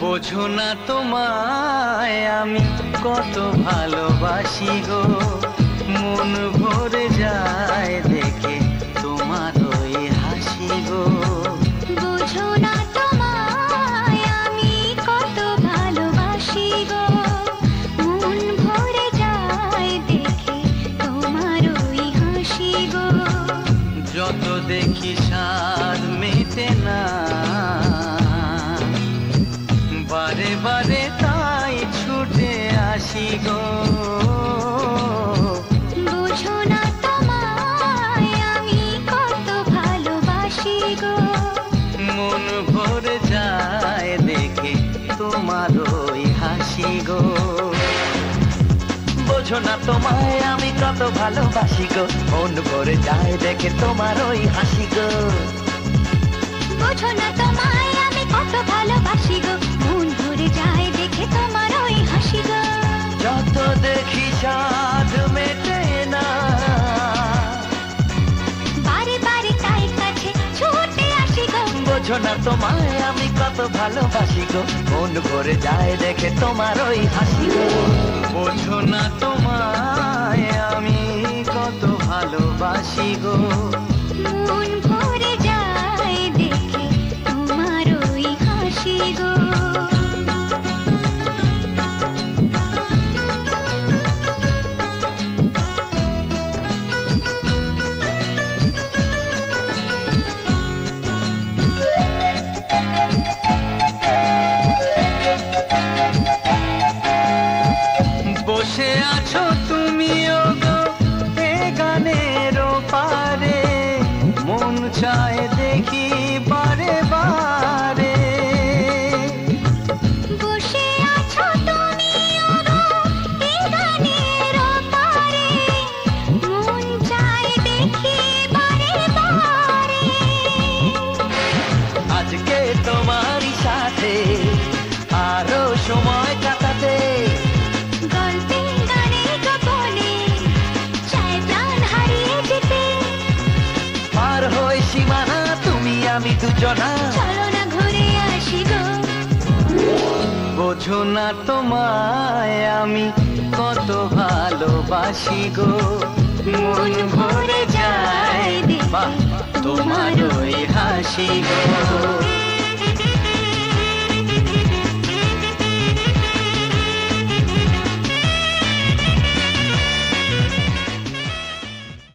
বোঝো না তোমায় আমি কত ভালোবাসি গো। মন ভরে যায় দেখে তোমার ওই হাসি গো। বুঝো না তোমায় আমি কত ভালোবাসি গো। মন ভরে যায় দেখে তোমার ওই হাসি গো। যত দেখি স্বাদ মেটে না গো। বুঝো না তোমায় আমি কত ভালোবাসি গো। মন ভরে যায় দেখে তোমার ওই হাসি গো। বোঝো না তোমায় আমি কত ভালোবাসি গো। মন ভরে যায় দেখে তোমার ওই হাসি গো। বুঝো না তোমায় বোঝো না তোমায় আমি কত ভালোবাসি গো। মন ভরে যায় দেখে তোমার ওই হাসি গো। বোঝো না তোমায় আমি কত ভালোবাসি গো। মন ভরে যায় দেখে তোমার ওই হাসি গো। তোমারই সাথে আরও সময় কাটাতে। গল্পে গানে গোপনে চায় প্রাণ হারিয়ে যেতে। পার হয়ে সীমানা তুমি আমি দুজনা। চলো না ঘুরে আসি গো। বোঝো না তোমায় আমি কত ভালোবাসি গো। মন ভরে যায় তোমার ওই হাসি গো।